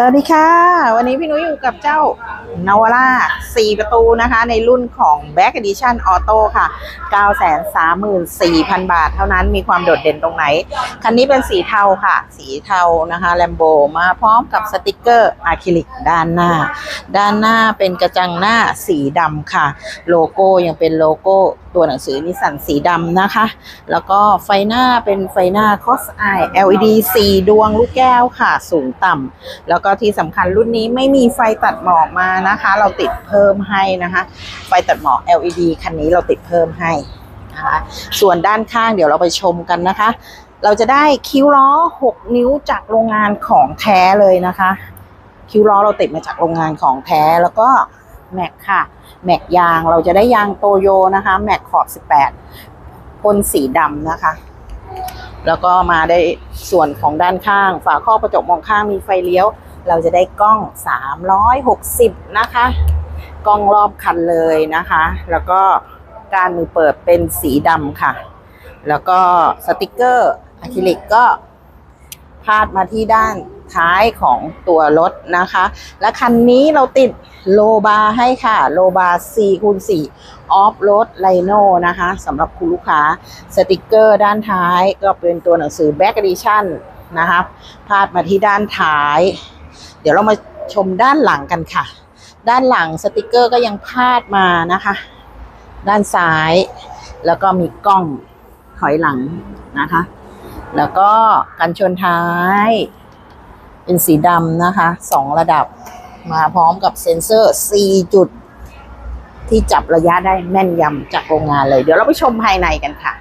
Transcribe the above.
สวัสดีค่ะ วันนี้พี่นุ้ยอยู่กับเจ้านาวาร่า4 ประตูนะคะ ในรุ่นของ Back Edition Auto ค่ะ 934,000 บาท เท่านั้นมีความโดดเด่นตรงไหน คันนี้เป็นสีเทาค่ะ สีเทานะคะแลมโบมาพร้อมกับสติกเกอร์อะคริลิกด้านหน้า ด้านหน้าเป็นกระจังหน้าสีดำค่ะ โลโก้ยังเป็นโลโก้ตัวหนังสือนิสันสีดำนะคะ แล้วก็ไฟหน้าเป็นไฟหน้า Cos Eye LED 4 ดวงลูกแก้วค่ะ สูงต่ำแล้วก็ที่สำคัญรุ่นนี้ไม่มีไฟตัดหมอกมานะคะ เราติดเพิ่มให้นะคะ ไฟตัดหมอก LED คันนี้เราติดเพิ่มให้นะคะส่วนด้านข้างเดี๋ยวเราไปชมกันนะคะ เราจะได้คิ้วล้อ 6 นิ้วจากโรงงานของแท้เลยนะคะ คิ้วล้อเราติดมาจากโรงงานของแท้แล้วก็แม็กค่ะแม็กยางเราจะได้ยางโตโยนะคะแม็กขอบ 18พ่นสีดำนะคะ แล้วก็มาได้ส่วนของด้านข้าง ฝาครอบกระจกมองข้างมีไฟเลี้ยว เราจะได้กล้อง 360 นะคะ กล้องรอบคันเลยนะคะ แล้วก็การมือเปิดเป็นสีดำค่ะ แล้วก็สติกเกอร์อะคริลิกก็พาดมาที่ด้านท้ายของตัวรถนะคะ และคันนี้เราติดโลบาให้ค่ะ โลบา4คูณ4ออฟโรดไลโนนะคะสำหรับคุณลูกค้าสติกเกอร์ด้านท้ายก็เป็นตัวหนังสือ Back Edition นะคะพาดมาที่ด้านท้าย เดี๋ยวเรามาชมด้านหลังกันค่ะ ด้านหลังสติกเกอร์ก็ยังพาดมานะคะ ด้านซ้าย แล้วก็มีกล้องถอยหลังนะคะ แล้วก็กันชนท้าย เป็นสีดำนะคะสองระดับมาพร้อมกับเซ็นเซอร์ 4 จุด ที่จับระยะได้แม่นยำจากโรงงานเลย เดี๋ยวเราไปชมภายในกันค่ะ